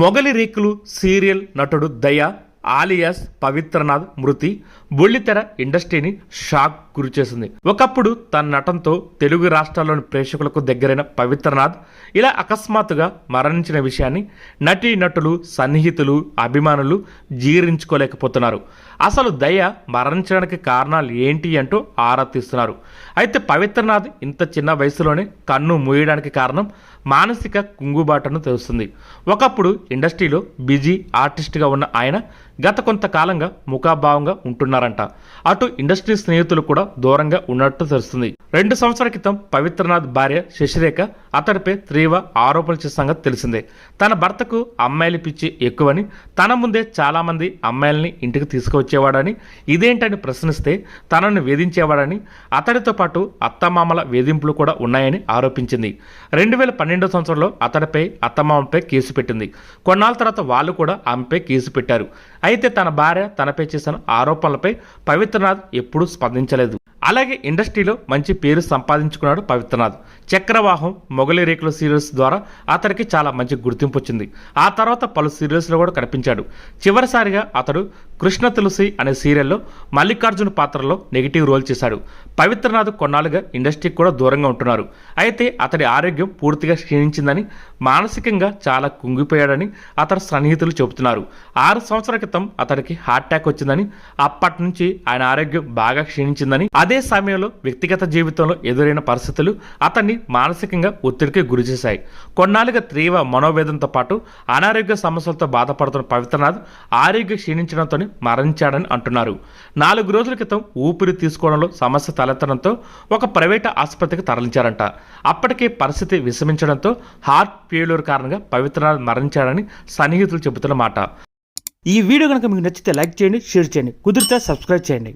మొగలి రేకులు సీరియల్ నటుడు దయ ఆలియాస్ పవిత్రనాథ్ మృతి బుల్లితెర ఇండస్ట్రీని షాక్ గురిచేసింది. ఒకప్పుడు తన నటంతో తెలుగు రాష్ట్రాల్లోని ప్రేక్షకులకు దగ్గరైన పవిత్రనాథ్ ఇలా అకస్మాత్తుగా మరణించిన విషయాన్ని నటీ నటులు సన్నిహితులు అభిమానులు జీర్ణించుకోలేకపోతున్నారు. అసలు దయ మరణించడానికి కారణాలు ఏంటి అంటూ ఆరా తీస్తున్నారు. అయితే పవిత్రనాథ్ ఇంత చిన్న వయసులోనే కన్ను మూయడానికి కారణం మానసిక కుంగుబాటను తెలుస్తుంది ఒకప్పుడు ఇండస్ట్రీలో బిజీ ఆర్టిస్ట్గా ఉన్న ఆయన గత కొంతకాలంగా ముఖాభావంగా ఉంటున్నారంట. అటు ఇండస్ట్రీ స్నేహితులు కూడా దూరంగా ఉన్నట్టు తెలుస్తుంది. రెండు సంవత్సరాల క్రితం పవిత్రనాథ్ భార్య శశిరేఖ అతడిపై తీవ్ర ఆరోపణలు చేసిన సంగతి తెలిసిందే. తన భర్తకు అమ్మాయిల పిచ్చి ఎక్కువని తన ముందే చాలామంది అమ్మాయిల్ని ఇంటికి తీసుకువచ్చేవాడని ఇదేంటని ప్రశ్నిస్తే తనను వేధించేవాడని అతడితో పాటు అత్తమామల వేధింపులు కూడా ఉన్నాయని ఆరోపించింది. రెండు వేల సంవత్సరంలో అతడిపై అత్తమామపై కేసు పెట్టింది. కొన్నాళ్ళ తర్వాత వాళ్ళు కూడా ఆమెపై కేసు పెట్టారు. అయితే తన భార్య తనపై చేసిన ఆరోపణలపై పవిత్రనాథ్ ఎప్పుడూ స్పందించలేదు. అలాగే ఇండస్ట్రీలో మంచి పేరు సంపాదించుకున్నాడు పవిత్రనాథ్. చక్రవాహం మొగలి రేకుల సీరియల్స్ ద్వారా అతడికి చాలా మంచి గుర్తింపు వచ్చింది. ఆ తర్వాత పలు సీరియల్స్లో కూడా కనిపించాడు. చివరిసారిగా అతడు కృష్ణ తులసి అనే సీరియల్లో మల్లికార్జున పాత్రలో నెగిటివ్ రోల్ చేశాడు. పవిత్రనాథ్ కొన్నాళ్ళుగా ఇండస్ట్రీకి కూడా దూరంగా ఉంటున్నారు. అయితే అతడి ఆరోగ్యం పూర్తిగా క్షీణించిందని మానసికంగా చాలా కుంగిపోయాడని అతడి సన్నిహితులు చెబుతున్నారు. ఆరు సంవత్సరాల క్రితం అతడికి హార్ట్ అటాక్ వచ్చిందని అప్పటి నుంచి ఆయన ఆరోగ్యం బాగా క్షీణించిందని అదే సమయంలో వ్యక్తిగత జీవితంలో ఎదురైన పరిస్థితులు అతన్ని మానసికంగా ఒత్తిడికి గురిచేశాయి. కొన్నాళ్ళుగా తీవ్ర మనోవేదంతో పాటు అనారోగ్య సమస్యలతో బాధపడుతున్న పవిత్రనాథ్ ఆరోగ్య క్షీణించడంతో మరణించాడని అంటున్నారు. నాలుగు రోజుల క్రితం ఊపిరి తీసుకోవడంలో సమస్య తలెత్తడంతో ఒక ప్రైవేట్ ఆసుపత్రికి తరలించారంట అప్పటికే పరిస్థితి విషమించడంతో హార్ట్ ఫెయిల్యూర్ కారణంగా పవిత్రనాథ్ మరణించాడని సన్నిహితులు చెబుతున్న మాట. ఈ వీడియో కనుక మీకు నచ్చితే లైక్ చేయండి షేర్ చేయండి. కుదిరితే సబ్స్క్రైబ్ చేయండి.